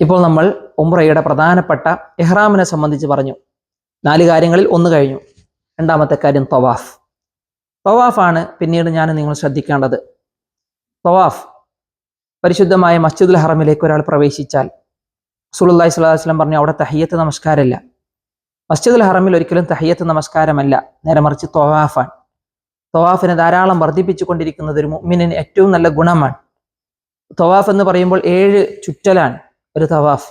ഇപ്പോൾ നമ്മൾ ഉംറയുടെ പ്രധാനപ്പെട്ട എഹ്റാമിനെ സംബന്ധിച്ച് പറഞ്ഞു. നാല് കാര്യങ്ങളിൽ ഒന്ന് കഴിഞ്ഞു. രണ്ടാമത്തെ കാര്യം തവാഫ്. തവാഫാണ് പിന്നീട് ഞാൻ നിങ്ങൾ ശ്രദ്ധിക്കേണ്ടത്. തവാഫ് പരിശുദ്ധമായ മസ്ജിദുൽ ഹറമിലേക്ക് ഒരാൾ പ്രവേശിച്ചാൽ സുലുല്ലാഹി സ്വലാഹു വസ്ലം പറഞ്ഞു അവിടെ തഹയ്യത്ത് നമസ്കാരമല്ല. മസ്ജിദുൽ ഹറമിൽ ഒരിക്കലും തഹയ്യത്ത് നമസ്കാരമല്ല. നേരെ മറിച്ച് തവാഫാണ്. തവാഫിനെ ധാരാളം വർദ്ധിപ്പിച്ചുകൊണ്ടിരിക്കുന്നത് ഒരു മുഅ്മിനിന് ഏറ്റവും നല്ല ഗുണമാണ്. തവാഫ് എന്ന് പറയുമ്പോൾ ഏഴ് ചുറ്റലാണ്. ഒരു തവാഫ്.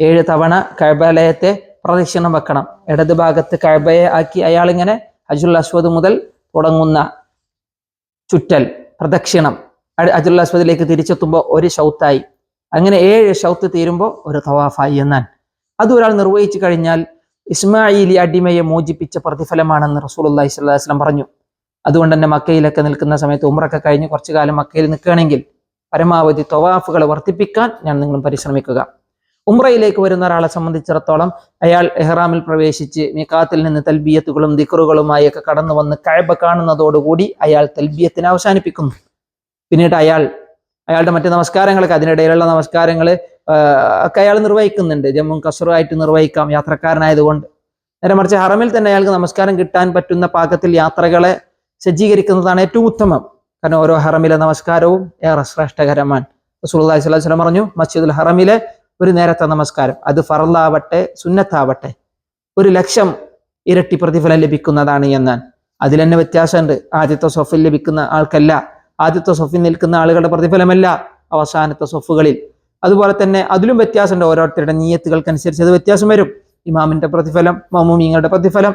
ഏഴ് തവണ കഴബാലയത്തെ പ്രദക്ഷിണം വെക്കണം. ഇടത് ഭാഗത്ത് കഴബയെ ആക്കി അയാൾ ഇങ്ങനെ അജുൽ അസ്വദ് മുതൽ തുടങ്ങുന്ന ചുറ്റൽ പ്രദക്ഷിണം. അജുൽ അസ്വദിലേക്ക് തിരിച്ചെത്തുമ്പോൾ ഒരു ഷൗത്തായി. അങ്ങനെ ഏഴ് ഷൗത്ത് തീരുമ്പോൾ ഒരു തവാഫായി എന്നാൽ. അത് ഒരാൾ നിർവഹിച്ചു കഴിഞ്ഞാൽ ഇസ്മായിലി അടിമയെ മോചിപ്പിച്ച പ്രതിഫലമാണെന്ന് റസൂലുള്ളാഹി സ്വല്ലല്ലാഹു അലൈഹി വസല്ലം പറഞ്ഞു. അതുകൊണ്ട് തന്നെ മക്കയിലൊക്കെ നിൽക്കുന്ന സമയത്ത് ഉമ്രൊക്കെ കഴിഞ്ഞ് കുറച്ചു കാലം മക്കയിൽ നിൽക്കുകയാണെങ്കിൽ പരമാവധി തൊവാഫുകൾ വർദ്ധിപ്പിക്കാൻ ഞാൻ നിങ്ങളും പരിശ്രമിക്കുക. ഉമ്രയിലേക്ക് വരുന്ന ഒരാളെ സംബന്ധിച്ചിടത്തോളം അയാൾ എഹ്റാമിൽ പ്രവേശിച്ച് മിക്കാത്തിൽ നിന്ന് തൽബിയത്തുകളും ദിക്കറുകളുമായി ഒക്കെ കടന്നു വന്ന് കഴബ കാണുന്നതോടുകൂടി അയാൾ തൽബിയത്തിനെ അവസാനിപ്പിക്കുന്നു. പിന്നീട് അയാൾ അയാളുടെ മറ്റ് നമസ്കാരങ്ങളൊക്കെ അതിനിടയിലുള്ള നമസ്കാരങ്ങൾ ഒക്കെ അയാൾ നിർവഹിക്കുന്നുണ്ട്. ജമ്മു കസറുമായിട്ട് നിർവഹിക്കാം യാത്രക്കാരനായതുകൊണ്ട്. നേരെ മറിച്ച് ഹറമിൽ തന്നെ അയാൾക്ക് നമസ്കാരം കിട്ടാൻ പറ്റുന്ന പാകത്തിൽ യാത്രകളെ സജ്ജീകരിക്കുന്നതാണ് ഏറ്റവും ഉത്തമം. കാരണം ഓരോ ഹറമിലെ നമസ്കാരവും ഏറെ ശ്രേഷ്ഠകരമാണ്. അലൈഹി വസല്ലം പറഞ്ഞു മസ്ജിദുൽ ഹറമിലെ ഒരു നേരത്തെ നമസ്കാരം അത് ഫറലാവട്ടെ സുന്നത്താവട്ടെ. ഒരു ലക്ഷം ഇരട്ടി പ്രതിഫലം ലഭിക്കുന്നതാണ് എന്നാൽ അതിൽ തന്നെ വ്യത്യാസമുണ്ട്. ആദ്യത്തെ സൊഫിൽ ലഭിക്കുന്ന ആൾക്കല്ല. ആദ്യത്തെ സൊഫിൽ നിൽക്കുന്ന ആളുകളുടെ പ്രതിഫലമല്ല അവസാനത്തെ സൊഫുകളിൽ. അതുപോലെ തന്നെ അതിലും വ്യത്യാസമുണ്ട്. ഓരോരുത്തരുടെ നീയത്തുകൾക്കനുസരിച്ച് അത് വ്യത്യാസം വരും. ഇമാമിന്റെ പ്രതിഫലം മമൂമിങ്ങളുടെ പ്രതിഫലം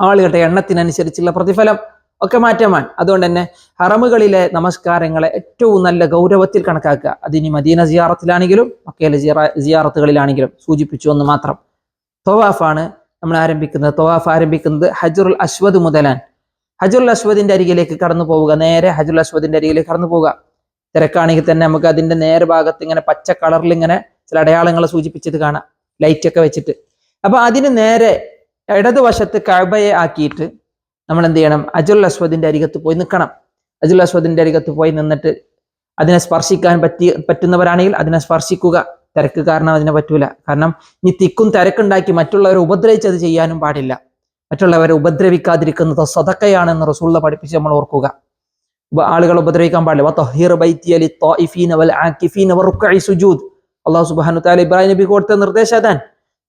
ആളുകളുടെ എണ്ണത്തിനനുസരിച്ചുള്ള പ്രതിഫലം ഒക്കെ മാറ്റമാണ് അതുകൊണ്ട് തന്നെ ഹറമുകളിലെ നമസ്കാരങ്ങളെ ഏറ്റവും നല്ല ഗൗരവത്തിൽ കണക്കാക്കുക. അതിനി മദീന സിയാറത്തിലാണെങ്കിലും മക്കയിലെ സിയാറ- സിയാറത്തുകളിലാണെങ്കിലും സൂചിപ്പിച്ചു എന്ന് മാത്രം. തൊവാഫാണ് നമ്മൾ ആരംഭിക്കുന്നത്. തൊവാഫ് ആരംഭിക്കുന്നത് ഹജറുൽ അശ്വദ് മുതലാണ്. ഹജറുൽ അശ്വദിന്റെ അരികിലേക്ക് കടന്നു പോവുക. നേരെ ഹജറുൽ അശ്വദിന്റെ അരികിലേക്ക് കടന്നു പോവുക. തിരക്കാണെങ്കിൽ തന്നെ നമുക്ക് അതിന്റെ നേരെ ഭാഗത്ത് ഇങ്ങനെ പച്ച കളറിൽ ഇങ്ങനെ ചില അടയാളങ്ങൾ സൂചിപ്പിച്ചത് കാണാം. ലൈറ്റ് ഒക്കെ വെച്ചിട്ട്. അപ്പൊ അതിന് നേരെ ഇടതുവശത്ത് കഴബയെ ആക്കിയിട്ട് നമ്മൾ എന്ത് ചെയ്യണം അജുൽ അസ്വദിന്റെ അരികത്ത് പോയി നിൽക്കണം. അജുൽ അസ്വദിന്റെ അരികത്ത് പോയി നിന്നിട്ട് അതിനെ സ്പർശിക്കാൻ പറ്റി പറ്റുന്നവരാണെങ്കിൽ അതിനെ സ്പർശിക്കുക. തിരക്ക് കാരണം അതിനെ പറ്റൂല. കാരണം ഇനി തിക്കും തിരക്കുണ്ടാക്കി മറ്റുള്ളവരെ ഉപദ്രവിച്ച് അത് ചെയ്യാനും പാടില്ല. മറ്റുള്ളവരെ ഉപദ്രവിക്കാതിരിക്കുന്നത് സതക്കയാണെന്ന് റസൂള്ള പഠിപ്പിച്ച് നമ്മൾ ഓർക്കുക. ആളുകൾ ഉപദ്രവിക്കാൻ പാടില്ല. അള്ളാഹു സുബാനു തആല ഇബ്രാഹിം നബി കൊടുത്ത നിർദ്ദേശം അതാണ്.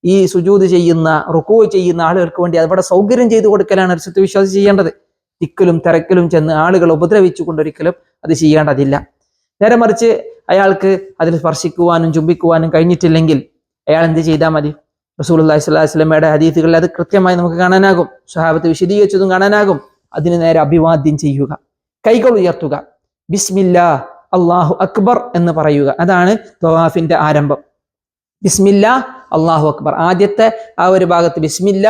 ഈ സുജൂത് ചെയ്യുന്ന റുക്കൂ ചെയ്യുന്ന ആളുകൾക്ക് വേണ്ടി അവിടെ സൗകര്യം ചെയ്തു കൊടുക്കലാണ് ഒരു സത്യവിശ്വാസി ചെയ്യേണ്ടത്. തിക്കിലും തിരക്കിലും ചെന്ന് ആളുകൾ ഉപദ്രവിച്ചു കൊണ്ടൊരിക്കലും അത് ചെയ്യേണ്ടതില്ല. നേരെ മറിച്ച് അയാൾക്ക് അതിൽ സ്പർശിക്കുവാനും ചുംബിക്കുവാനും കഴിഞ്ഞിട്ടില്ലെങ്കിൽ അയാൾ എന്ത് ചെയ്താൽ മതി? റസൂൽ അള്ളഹി അലൈഹി വസ്ലമയുടെ ഹദീസുകളിൽ അത് കൃത്യമായി നമുക്ക് കാണാനാകും. സ്വഹാബത്ത് വിശദീകരിച്ചതും കാണാനാകും. അതിന് നേരെ അഭിവാദ്യം ചെയ്യുക. കൈകൾ ഉയർത്തുക. ബിസ്മില്ല അള്ളാഹു അക്ബർ എന്ന് പറയുക. അതാണ് തവാഫിന്റെ ആരംഭം. ബിസ്മില്ല അള്ളാഹു അക്ബർ. ആദ്യത്തെ ആ ഒരു ഭാഗത്ത് ബിസ്മില്ല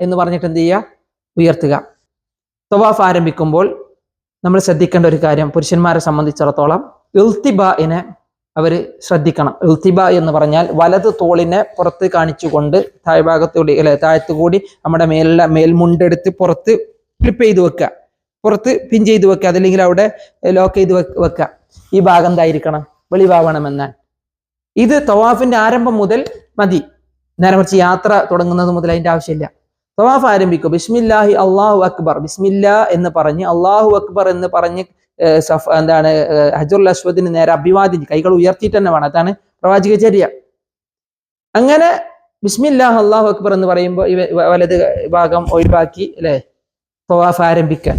എന്ന് പറഞ്ഞിട്ട് എന്ത് ചെയ്യുക? ഉയർത്തുക. തവാഫ് ആരംഭിക്കുമ്പോൾ നമ്മൾ ശ്രദ്ധിക്കേണ്ട ഒരു കാര്യം പുരുഷന്മാരെ സംബന്ധിച്ചിടത്തോളം ഇൽത്തിബായിനെ അവർ ശ്രദ്ധിക്കണം. ഇൽത്തിബ എന്ന് പറഞ്ഞാൽ വലത് തോളിനെ പുറത്ത് കാണിച്ചുകൊണ്ട് താഴ്ഭാഗത്തൂടി അല്ലെ താഴത്തുകൂടി നമ്മുടെ മേലുള്ള മേൽമുണ്ടെടുത്ത് പുറത്ത് ഫ്ലിപ്പ് ചെയ്ത് വെക്കുക. പുറത്ത് പിൻ ചെയ്ത് വെക്കുക. അതല്ലെങ്കിൽ അവിടെ ലോക്ക് ചെയ്ത് വെക്കുക. ഈ ഭാഗം എന്തായിരിക്കണം? വെളിവാവണമെന്നാണ് ഇത് തവാഫിന്റെ ആരംഭം മുതൽ മതി. നേരെ മറിച്ച് യാത്ര തുടങ്ങുന്നത് മുതൽ അതിന്റെ ആവശ്യമില്ല. തവാഫ് ആരംഭിക്കും. ബിസ്മില്ലാഹി അള്ളാഹു അക്ബർ. ബിസ്മില്ല എന്ന് പറഞ്ഞ് അള്ളാഹു അക്ബർ എന്ന് പറഞ്ഞ് സഫ് എന്താണ് ഹജുർ അശ്വദിന് നേരെ അഭിവാദ്യം കൈകൾ ഉയർത്തിയിട്ട് തന്നെ വേണം. അതാണ് പ്രവാചക ചര്യ. അങ്ങനെ ബിസ്മില്ലാഹ് അള്ളാഹു അക്ബർ എന്ന് പറയുമ്പോൾ വലത് ഭാഗം ഒഴിവാക്കി അല്ലെ? തവാഫ് ആരംഭിക്കാൻ.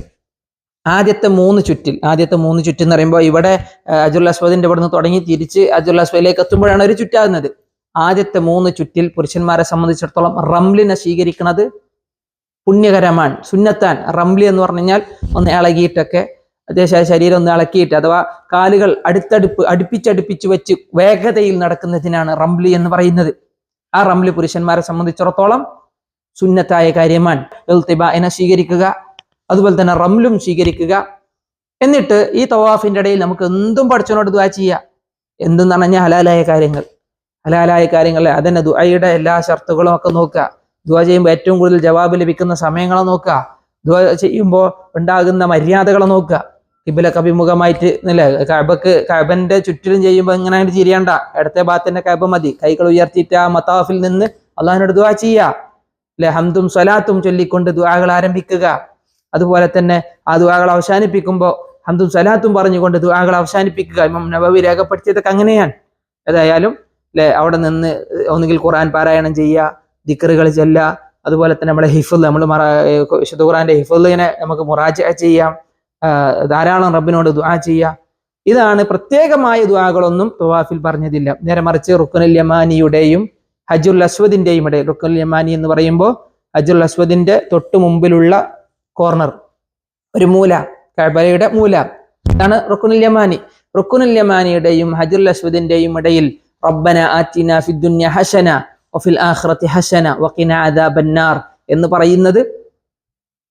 ആദ്യത്തെ മൂന്ന് ചുറ്റിൽ ആദ്യത്തെ മൂന്ന് ചുറ്റെന്ന് പറയുമ്പോൾ ഇവിടെ അജുൽ അസ്വദിന്റെ ഇവിടെ നിന്ന് തുടങ്ങി തിരിച്ച് അജുൽ അസ്വദിലേക്ക് എത്തുമ്പോഴാണ് ഒരു ചുറ്റാകുന്നത്. ആദ്യത്തെ മൂന്ന് ചുറ്റിൽ പുരുഷന്മാരെ സംബന്ധിച്ചിടത്തോളം റംലിനെ സ്വീകരിക്കുന്നത് പുണ്യകരമാണ്. സുന്നത്താൻ റംലി എന്ന് പറഞ്ഞു കഴിഞ്ഞാൽ ഒന്ന് ഇളകിയിട്ടൊക്കെ അത്യാവശ്യം ശരീരം ഒന്ന് ഇളക്കിയിട്ട് അഥവാ കാലുകൾ അടുത്തടുപ്പ് അടുപ്പിച്ചടുപ്പിച്ച് വെച്ച് വേഗതയിൽ നടക്കുന്നതിനാണ് റംലി എന്ന് പറയുന്നത്. ആ റംലി പുരുഷന്മാരെ സംബന്ധിച്ചിടത്തോളം സുന്നത്തായ കാര്യമാണ്. എന്നെ സ്വീകരിക്കുക അതുപോലെ തന്നെ റംലും സ്വീകരിക്കുക. എന്നിട്ട് ഈ തവാഫിന്റെ ഇടയിൽ നമുക്ക് എന്തും പഠിച്ചവനോട് ദുആ ചെയ്യുക. എന്തെന്ന് പറഞ്ഞാൽ ഹലാലായ കാര്യങ്ങൾ. ഹലാലായ കാര്യങ്ങൾ അതന്നെ ദുആയുടെ എല്ലാ ഷർത്തുകളും ഒക്കെ നോക്കുക. ദുആ ചെയ്യുമ്പോൾ ഏറ്റവും കൂടുതൽ ജവാബ് ലഭിക്കുന്ന സമയങ്ങളെ നോക്കുക. ദുആ ചെയ്യുമ്പോൾ ഉണ്ടാകുന്ന മര്യാദകളെ നോക്കുക. കിബിലൊക്കെ അഭിമുഖമായിട്ട് അല്ലേ കബക്ക് കബന്റെ ചുറ്റിലും ചെയ്യുമ്പോൾ ഇങ്ങനെ ചിരിയണ്ട. ഇടത്തെ ഭാഗത്തിന്റെ കബ മതി. കൈകൾ ഉയർത്തിയിട്ട് ആ മത്താഫിൽ നിന്ന് അള്ളാഹിനോട് ദുആ ചെയ്യുക. അല്ലെ ഹംദും സ്വലാത്തും ചൊല്ലിക്കൊണ്ട് ദുആകൾ ആരംഭിക്കുക. അതുപോലെ തന്നെ ആ ദുആകൾ അവസാനിപ്പിക്കുമ്പോൾ ഹംദും സ്വലാത്തും പറഞ്ഞുകൊണ്ട് ദുആകൾ അവസാനിപ്പിക്കുക. ഇമാം നബവി രേഖപ്പെടുത്തിയതൊക്കെ അങ്ങനെയാണ്. ഏതായാലും അല്ലെ അവിടെ നിന്ന് ഒന്നുകിൽ ഖുറാൻ പാരായണം ചെയ്യുക ദിക്കറുകൾ ചെല്ലുക. അതുപോലെ തന്നെ നമ്മളെ ഹിഫുൽ നമ്മൾ വിശുദ്ധ ഖുർആന്റെ ഹിഫുലിനെ നമുക്ക് മുറാജ ചെയ്യാം. ധാരാളം റബ്ബിനോട് ദുആ ചെയ്യാം ഇതാണ് പ്രത്യേകമായ ദുആകളൊന്നും തവാഫിൽ പറഞ്ഞതില്ല. നേരെ മറിച്ച് റുക്കുനുൽ യമാനിയുടെയും ഹജുൽ അസ്വദിന്റെയും ഇടയിൽ റുക്കുൽ യമാനി എന്ന് പറയുമ്പോൾ ഹജുൽ അസ്വദിന്റെ തൊട്ട് മുമ്പിലുള്ള കോർണർ ഒരു മൂല കഅബയുടെ മൂല. ഇതാണ് റുക്കുനുൽ യമാനി. റുക്കുനുൽ യമാനിയുടെയും ഹജുൽ അസ്വദിന്റെയും ഇടയിൽ റബ്ബന ആറ്റിന ഫിദ്ദുന്യ ഹസന ഒഫിൽ ആഖിറതി ഹസന വഖിന അദാബന്നാർ എന്ന് പറയുന്നത്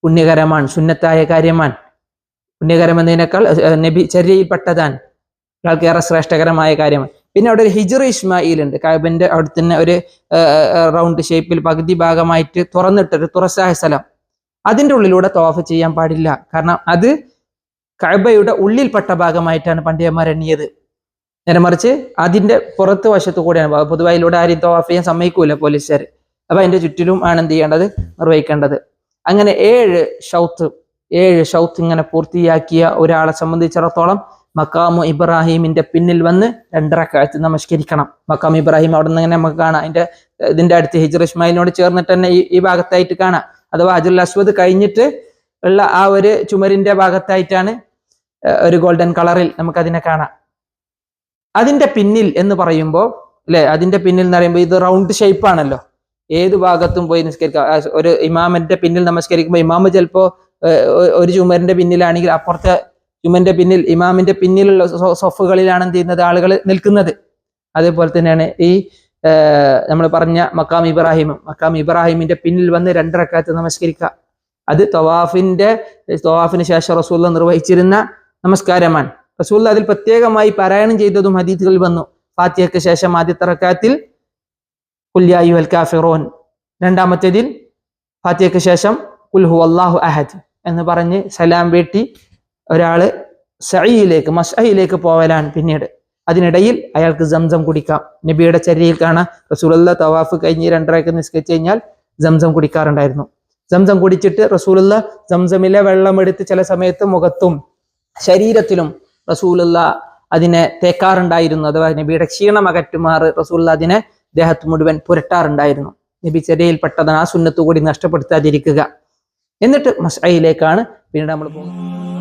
പുണ്യകരമാണ് സുന്നത്തായ കാര്യമാണ്. പുണ്യകരം എന്നതിനേക്കാൾ നബി ചര്യയിൽപ്പെട്ടതാണ്. ഒരാൾക്ക് ഏറെ ശ്രേഷ്ഠകരമായ കാര്യമാണ്. പിന്നെ അവിടെ ഒരു ഹിജർ ഇസ്മായിൽ ഉണ്ട് കാബിന്റെ അവിടെ തന്നെ ഒരു റൗണ്ട് ഷേപ്പിൽ പകുതി ഭാഗമായിട്ട് തുറന്നിട്ടൊരു തുറസായ സ്ഥലം. അതിന്റെ ഉള്ളിലൂടെ തോഫ് ചെയ്യാൻ പാടില്ല. കാരണം അത് കഅബയുടെ ഉള്ളിൽപ്പെട്ട ഭാഗമായിട്ടാണ് പണ്ഡിതന്മാർ എണ്ണിയത്. നേരെ മറിച്ച് അതിന്റെ പുറത്ത് വശത്തു കൂടെയാണ്. പൊതുവായി ഇതിലൂടെ ആരും തോഫ് ചെയ്യാൻ സമ്മതിക്കൂല പോലീസുകാർ. അപ്പൊ അതിന്റെ ചുറ്റിലും ആണ് എന്ത് ചെയ്യേണ്ടത്? നിർവഹിക്കേണ്ടത്. അങ്ങനെ ഏഴ് ഷൗത്ത് ഏഴ് ഷൗത്ത് ഇങ്ങനെ പൂർത്തിയാക്കിയ ഒരാളെ സംബന്ധിച്ചിടത്തോളം മക്കാമു ഇബ്രാഹിമിന്റെ പിന്നിൽ വന്ന് രണ്ടരക്കാലത്ത് നമസ്കരിക്കണം. മക്കാമു ഇബ്രാഹിം അവിടെ നിന്ന് ഇങ്ങനെ നമുക്ക് കാണാം. അതിന്റെ ഇതിന്റെ അടുത്ത് ഹിജർ ഇസ്മായിലിനോട് ചേർന്നിട്ട് തന്നെ ഈ ഈ ഭാഗത്തായിട്ട് കാണാം. അഥവാ അജുൽ അസ്വദ് കഴിഞ്ഞിട്ട് ഉള്ള ആ ഒരു ചുമരിന്റെ ഭാഗത്തായിട്ടാണ് ഒരു ഗോൾഡൻ കളറിൽ നമുക്കതിനെ കാണാം. അതിന്റെ പിന്നിൽ എന്ന് പറയുമ്പോൾ അല്ലെ? അതിന്റെ പിന്നിൽ എന്ന് പറയുമ്പോൾ ഇത് റൗണ്ട് ഷേപ്പ് ആണല്ലോ. ഏത് ഭാഗത്തും പോയി നിസ്കരിക്കാം. ഒരു ഇമാമിന്റെ പിന്നിൽ നമസ്കരിക്കുമ്പോൾ ഇമാമ് ചിലപ്പോ ഒരു ചുമരിന്റെ പിന്നിലാണെങ്കിൽ അപ്പുറത്തെ ചുമന്റെ പിന്നിൽ ഇമാമിന്റെ പിന്നിലുള്ള സൊഫുകളിലാണ് എന്ത് ചെയ്യുന്നത്? ആളുകൾ നിൽക്കുന്നത്. അതേപോലെ തന്നെയാണ് ഈ നമ്മൾ പറഞ്ഞ മക്കാം ഇബ്രാഹിം. മക്കാം ഇബ്രാഹിമിന്റെ പിന്നിൽ വന്ന് രണ്ടരക്കാലത്ത് നമസ്കരിക്കുക അത് തവാഫിന്റെ തവാഫിന് ശേഷം റസൂല്ല നിർവഹിച്ചിരുന്ന നമസ്കാരമാണ്. റസൂല്ല അതിൽ പ്രത്യേകമായി പാരായണം ചെയ്തതും ഹദീത്തുകളിൽ വന്നു. ഫാത്തിഹയ്ക്ക് ശേഷം ആദ്യത്തെ റക്കാത്തിൽ കുല്യായു അൽ കാഫിറോൻ. രണ്ടാമത്തേതിൽ ഫാത്തിഹയ്ക്ക് ശേഷം കുൽഹു അള്ളാഹു അഹദ് എന്ന് പറഞ്ഞ് സലാം വീട്ടി ഒരാൾ സയിലേക്ക് മസ്അയിലേക്ക് പോവലാണ് പിന്നീട്. അതിനിടയിൽ അയാൾക്ക് സംസം കുടിക്കാം. നബിയുടെ ചരിയിൽ കാണാം റസൂലുള്ള തവാഫ് കഴിഞ്ഞ് രണ്ടരക്ക് നിസ്കരിച്ചു കഴിഞ്ഞാൽ സംസം കുടിക്കാറുണ്ടായിരുന്നു. സംസം കുടിച്ചിട്ട് റസൂലുള്ള വെള്ളം എടുത്ത് ചില സമയത്ത് മുഖത്തും ശരീരത്തിലും റസൂലുള്ള അതിനെ തേക്കാറുണ്ടായിരുന്നു. അഥവാ നബിയുടെ ക്ഷീണം അകറ്റുമാറ് റസൂല്ല അതിനെ ദേഹത്ത് മുഴുവൻ പുരട്ടാറുണ്ടായിരുന്നു. നബി ചര്യയിൽപ്പെട്ടതാണ് ആ സുന്നത്തുകൂടി നഷ്ടപ്പെടുത്താതിരിക്കുക. എന്നിട്ട് മസ്അയിലേക്കാണ് പിന്നീട് നമ്മൾ പോകുന്നത്.